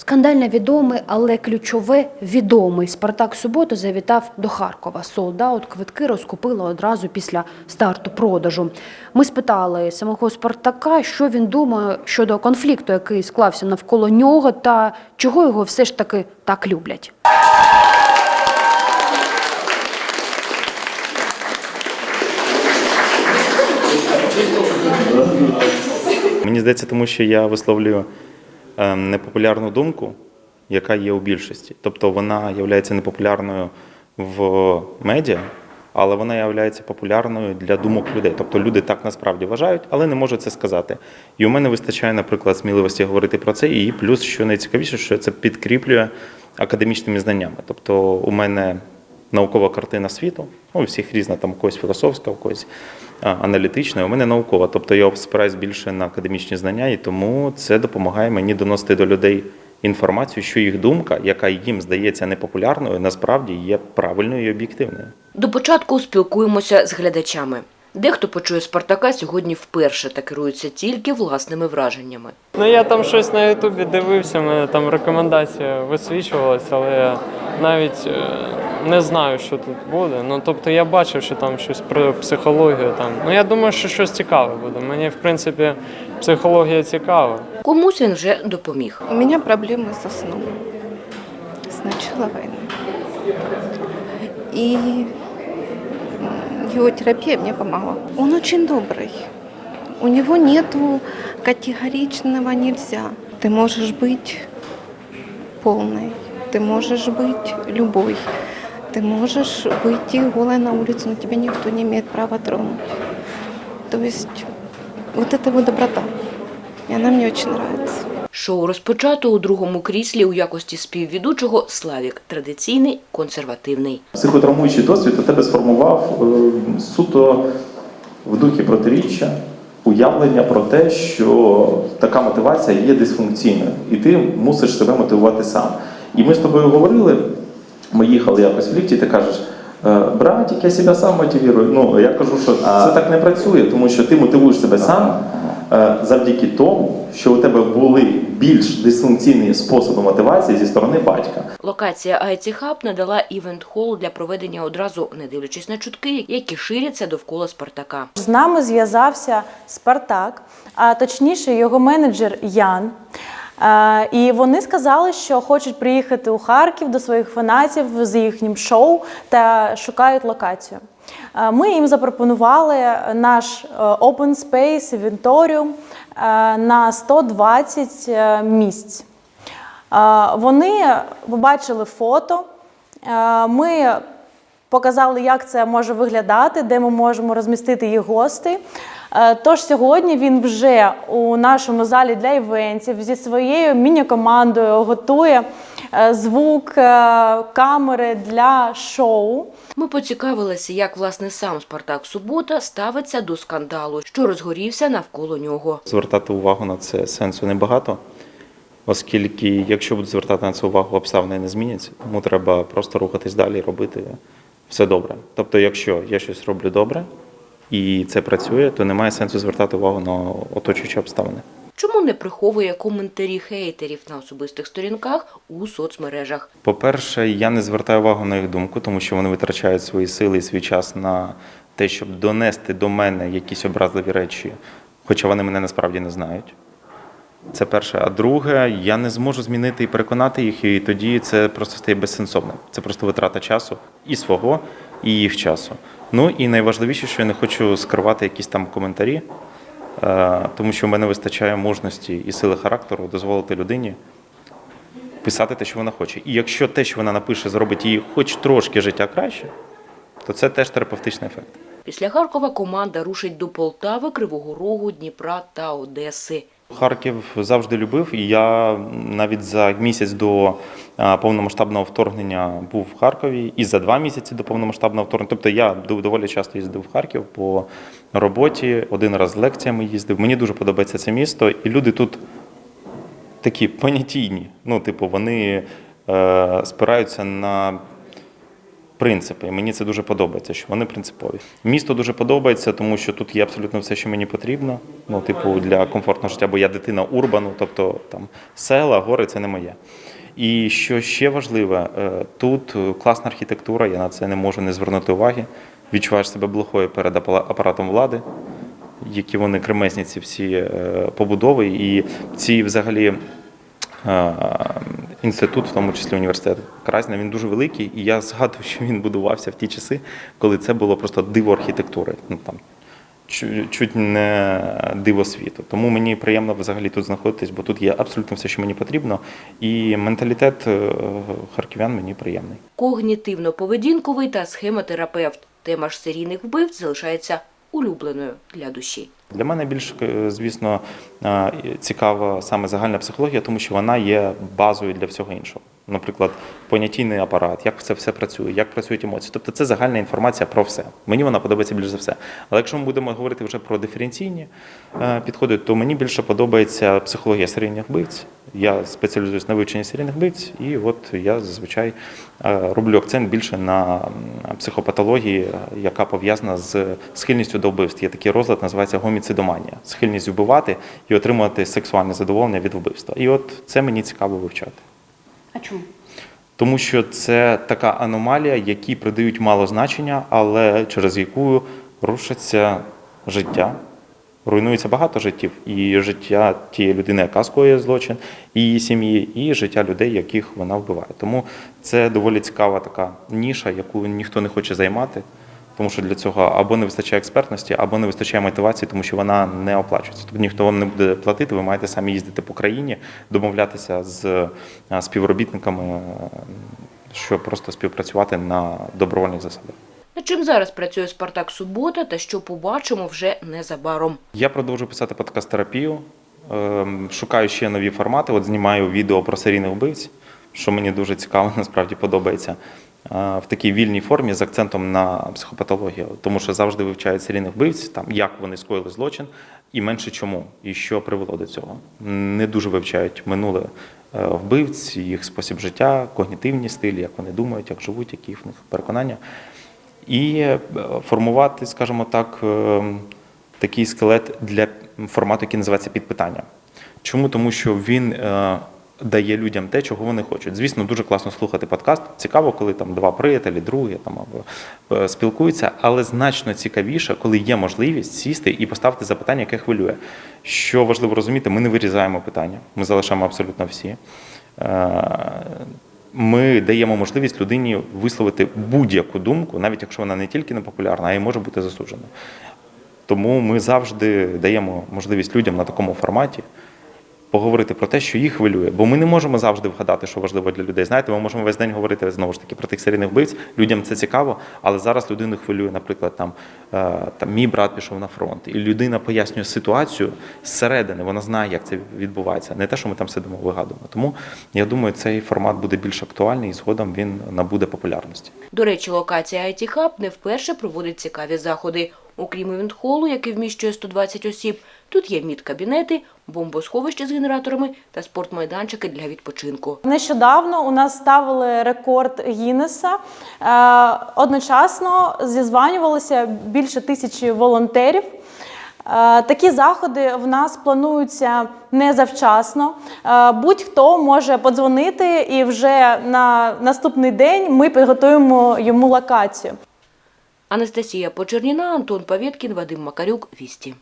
Скандально відомий, але ключове відомий Спартак Субота завітав до Харкова. Солдаут квитки розкупили одразу після старту продажу. Ми спитали самого Спартака, що він думає щодо конфлікту, який склався навколо нього, та чого його все ж таки так люблять. Мені здається, тому що я висловлюю непопулярну думку, яка є у більшості. Тобто вона є непопулярною в медіа, але вона є популярною для думок людей. Тобто люди так насправді вважають, але не можуть це сказати. І у мене вистачає, наприклад, сміливості говорити про це. І плюс, що найцікавіше, що це підкріплює академічними знаннями. Тобто, у мене наукова картина світу, ну, у всіх різна, там у когось філософська, у когось аналітична, у мене наукова. Тобто я спираюсь більше на академічні знання, і тому це допомагає мені доносити до людей інформацію, що їх думка, яка їм здається непопулярною, насправді є правильною і об'єктивною. До початку спілкуємося з глядачами. Дехто почує Спартака сьогодні вперше та керується тільки власними враженнями. Ну я там щось на Ютубі дивився, мене там рекомендація висвічувалася, але я навіть е, не знаю, що тут буде. Ну тобто я бачив, що там щось про психологію там. Ну я думаю, що щось цікаве буде. Мені в принципі психологія цікава. Комусь він вже допоміг. У меня проблемы со сном с начала войны. И м, его терапия мне помогла. Он очень добрый. У него нету категоричного нельзя. Ты можешь быть полной, ты можешь быть любой. Ты можешь выйти голой на улицу, но тебя никто не имеет права тронуть. То есть вот это его доброта. И она мне очень нравится. Шоу розпочато у другому кріслі у якості співвідучого Славік, традиційний, консервативний. Психотравмуючий досвід у тебе сформував е, суто в духі протиріччя, уявлення про те, що така мотивація є дисфункційною, і ти мусиш себе мотивувати сам. І ми з тобою говорили, ми їхали якось в ліфті, ти кажеш. «Е, Братик, я себе сам мотивую. Ну я кажу, що це так не працює, тому що ти мотивуєш себе сам завдяки тому, що у тебе були більш дисфункційні способи мотивації зі сторони батька. Локація IT Hub надала івент-хол для проведення одразу, не дивлячись на чутки, які ширяться довкола Спартака. З нами зв'язався Спартак, а точніше його менеджер Ян. Е, І вони сказали, що хочуть приїхати у Харків до своїх фанатів з їхнім шоу та шукають локацію. Е, Ми їм запропонували наш е, open space інвенторіум на 120 е, місць. Вони побачили фото. Ми показали, як це може виглядати, де ми можемо розмістити їх гостей. Е, Тож сьогодні він вже у нашому залі для івентів зі своєю міні-командою готує звук, е, камери для шоу. Ми поцікавилися, як власне сам Спартак Субота ставиться до скандалу, що розгорівся навколо нього. Звертати увагу на це сенсу небагато, оскільки, якщо будуть звертати на це увагу, обставини не зміняться, тому треба просто рухатись далі і робити все добре. Тобто, якщо я щось роблю добре і це працює, то немає сенсу звертати увагу на оточуючі обставини. Чому не приховує коментарі хейтерів на особистих сторінках у соцмережах? По-перше, я не звертаю увагу на їх думку, тому що вони витрачають свої сили і свій час на те, щоб донести до мене якісь образливі речі, хоча вони мене насправді не знають. Це перше. А друге, я не зможу змінити і переконати їх, і тоді це просто стає безсенсовним. Це просто витрата часу і свого, і їх часу. Ну і найважливіше, що я не хочу скривати якісь там коментарі, тому що в мене вистачає мужності і сили характеру дозволити людині писати те, що вона хоче. І якщо те, що вона напише, зробить її хоч трошки життя краще, то це теж терапевтичний ефект. Після Харкова команда рушить до Полтави, Кривого Рогу, Дніпра та Одеси. Харків завжди любив, і я навіть за місяць до повномасштабного вторгнення був в Харкові, і за два місяці до повномасштабного вторгнення. Тобто я доволі часто їздив в Харків по роботі, один раз з лекціями їздив. Мені дуже подобається це місто, і люди тут такі понятійні. Ну, типу, вони е, спираються на принципи. І мені це дуже подобається, що вони принципові. Місто дуже подобається, тому що тут є абсолютно все, що мені потрібно. Ну, типу, для комфортного життя, бо я дитина урбану, тобто там села, гори це не моє. І що ще важливе, е, тут е, класна архітектура, я на це не можу не звернути уваги. Відчуваєш себе блохою перед апаратом влади, які вони кремезні, ці всі е, побудови, і ці взагалі. Інститут, в тому числі університет Красня, він дуже великий, і я згадую, що він будувався в ті часи, коли це було просто диво архітектури. Ну там чуть не диво світу. Тому мені приємно взагалі тут знаходитись, бо тут є абсолютно все, що мені потрібно. І менталітет е, харків'ян мені приємний. Когнітивно-поведінковий та схемотерапевт. Тема ж серійних вбивць залишається улюбленою для душі. Для мене більш, е, звісно, е, цікава саме загальна психологія, тому що вона є базою для всього іншого. Наприклад, понятійний апарат, як це все працює, як працюють емоції. Тобто це загальна інформація про все. Мені вона подобається більш за все. Але якщо ми будемо говорити вже про диференційні е, підходи, то мені більше подобається психологія серійних вбивць. Я спеціалізуюсь на вивченні серійних вбивць, і от я зазвичай е, роблю акцент більше на психопатології, яка пов'язана з схильністю до вбивств. Є такий розлад, називається гоміцидоманія. Схильність вбивати і отримувати сексуальне задоволення від вбивства. І от це мені цікаво вивчати. А чому? Тому що це така аномалія, якій придають мало значення, але через яку рушиться життя, руйнується багато життів, і життя тієї людини, яка скоює злочин, і її сім'ї, і життя людей, яких вона вбиває. Тому це доволі цікава така ніша, яку ніхто не хоче займати. Тому що для цього або не вистачає експертності, або не вистачає мотивації, тому що вона не оплачується. Тобто ніхто вам не буде платити, ви маєте самі їздити по країні, домовлятися з е, співробітниками, е, щоб просто співпрацювати на добровольних засадах. Над чим зараз працює Спартак Субота та що побачимо вже незабаром. Я продовжую писати подкаст-терапію, ем, шукаю ще нові формати. От знімаю відео про серійних вбивць, що мені дуже цікаво, насправді подобається. В такій вільній формі з акцентом на психопатологію, тому що завжди вивчають серійних вбивць, там як вони скоїли злочин, і менше чому, і що привело до цього. Не дуже вивчають минуле е, вбивць, їх спосіб життя, когнітивні стилі, як вони думають, як живуть, які в них переконання. І е, формувати, скажімо так, е, такий скелет для формату, який називається підпитання. Чому? Тому що він дає людям те, чого вони хочуть. Звісно, дуже класно слухати подкаст. Цікаво, коли там два приятелі, другі там або е, спілкуються, але значно цікавіше, коли є можливість сісти і поставити запитання, яке хвилює. Що важливо розуміти, ми не вирізаємо питання, ми залишаємо абсолютно всі. Е, Ми даємо можливість людині висловити будь-яку думку, навіть якщо вона не тільки не популярна, а й може бути засуджена. Тому ми завжди даємо можливість людям на такому форматі поговорити про те, що їх хвилює. Бо ми не можемо завжди вгадати, що важливо для людей. Знаєте, ми можемо весь день говорити знову ж таки про тих серійних вбивць. Людям це цікаво, але зараз людину хвилює, наприклад, там, е, там мій брат пішов на фронт, і людина пояснює ситуацію зсередини. Вона знає, як це відбувається. Не те, що ми там сидимо, вигадуємо. Тому я думаю, цей формат буде більш актуальний і згодом він набуде популярності. До речі, локація IT Hub не вперше проводить цікаві заходи. Окрім івент-холу, який вміщує 120 осіб, тут є мідкабінети, бомбосховище з генераторами та спортмайданчики для відпочинку. Нещодавно у нас ставили рекорд Гіннеса. Е, Одночасно зізванювалося більше тисячі волонтерів. Е, Такі заходи в нас плануються не завчасно. Е, Будь-хто може подзвонити, і вже на наступний день ми підготуємо йому локацію. Анастасія Почерніна, Антон Павєткін, Вадим Макарюк, Вісті.